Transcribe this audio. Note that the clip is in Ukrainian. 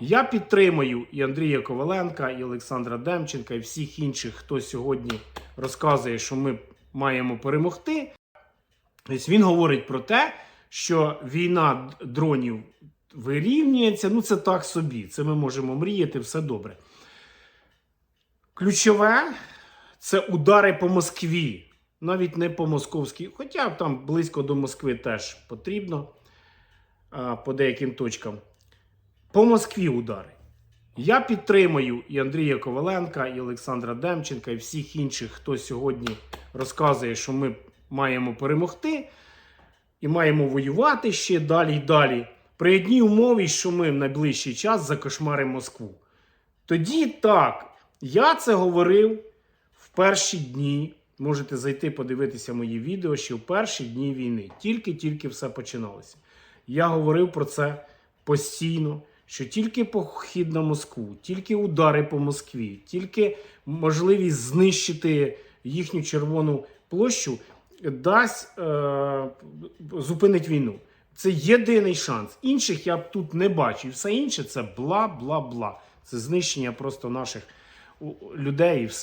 Я підтримую і Андрія Коваленка, і Олександра Демченка, і всіх інших, хто сьогодні розказує, що ми маємо перемогти. Тобто він говорить про те, що війна дронів вирівнюється. Ну, це так собі. Це ми можемо мріяти, все добре. Ключове це удари по Москві. Навіть не по московській, хоча там близько до Москви теж потрібно по деяким точкам. По Москві удари. Я підтримую і Андрія Коваленка, і Олександра Демченка, і всіх інших, хто сьогодні розказує, що ми маємо перемогти і маємо воювати ще далі й далі. При одній умові, що ми в найближчий час закошмаримо Москву. Тоді так, я це говорив в перші дні. Можете зайти подивитися мої відео ще в перші дні війни. Тільки-тільки все починалося. Я говорив про це постійно, що тільки похід на Москву, тільки удари по Москві, тільки можливість знищити їхню червону площу дасть е, зупинить війну. Це єдиний шанс. Інших я тут не бачу. Все інше це бла-бла-бла. Це знищення просто наших людей і все.